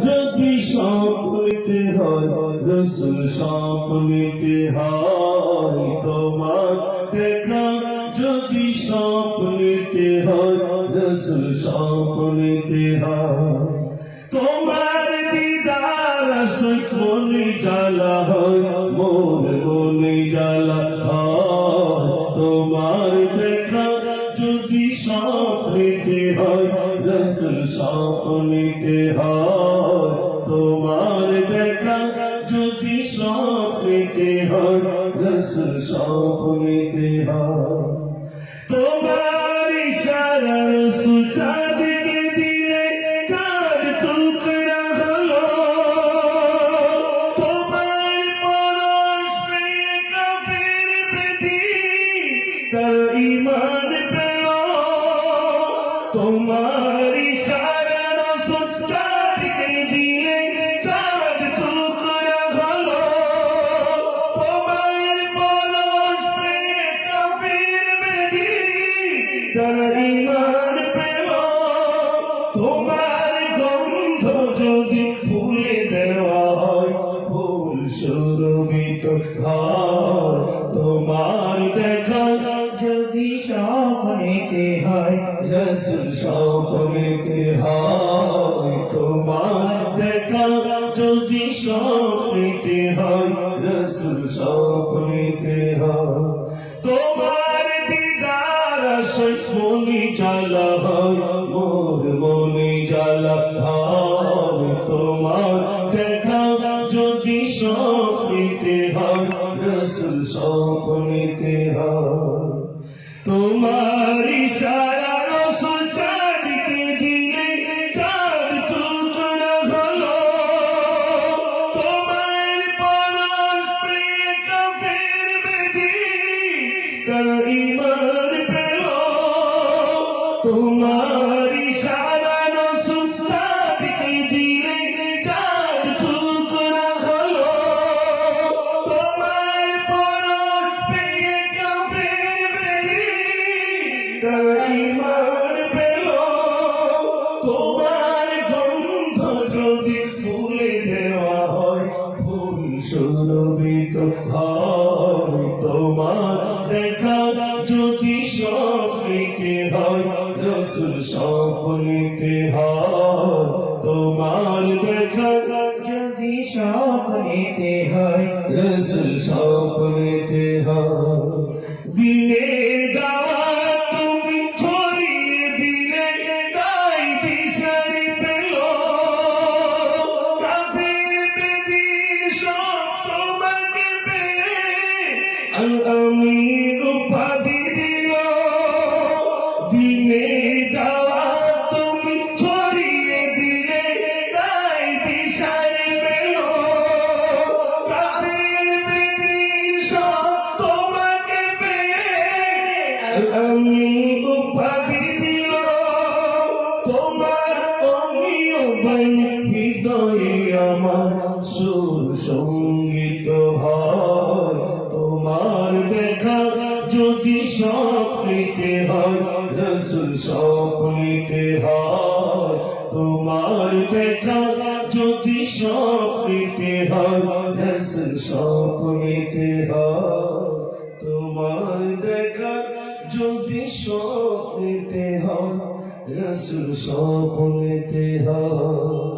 যদি স্বপ্নিতে হয় রসুল স্বপ্নিতে হয় তোমার দেখা যদি স্বপ্নিতে হয় রসুল স্বপ্নিতে হয় তোমার দিদার মনে জ্বালা হয় মন মনে জ্বালা হয় তোমার দেখা যদি স্বপ্নিতে হয় রসুল স্বপ্নিতে হয় তোমার দেখা যদি স্বপ্নিতে হয় রসুল স্বপ্নিতে হয় তোমার ইশারার সুচাঁদকে দিলে, চাঁদ টুকরা হলো। তোমার পরশ পেয়ে কাফের পৃথিবী তার ইমান পেল। তোমার ইমান পেল। তোমার গন্ধ যদি ফুলে দেওয়া হয়, ফুল সুরভিত হয়। তোমার দেখা যদি স্বপ্নেতে হয় রসুল স্বপ্নেতে হয়। তোমার দেখা যদি স্বপ্নেতে হয় রসুল স্বপ্নেতে হয়। তোমার মনি জ্বালা মোর মনি জ্বালা তোমার দেখা যদি স্বপ্নেতে হয়, রসুল স্বপ্নেতে হয়। তোমার ইশারা রসুল চাঁদকে দিলে চাঁদ টুকরা হলো। তোমার পরশ পেয়ে কাফের বেদি, তার ইমান তোমার রসুল চাঁদকে দিলে চাঁদ টুকরা হলো। তোমার পরশ পেয়ে তোমার গন্ধ যদি ফুলে দেওয়া হয়, ফুল সুরভিত হয়। তোমার দেখা যদি স্বপ্নিতে হয় স্বপ্নিতে হয় তোমার দেখা যদি স্বপ্নেতে হয় রসুল স্বপ্নেতে হয়। দিনে দাওয়া আমি তোমার হৃদয়ে আমার সুর সংগীত হয়। তোমার দেখা যদি স্বপ্নিতে হয়, রসুল স্বপ্নিতে হয়। তোমার দেখা যদি স্বপ্নিতে হয়, রসুল স্বপ্নিতে হয়। যদি স্বপ্নেতে হয় রসুল স্বপ্নেতে হয়।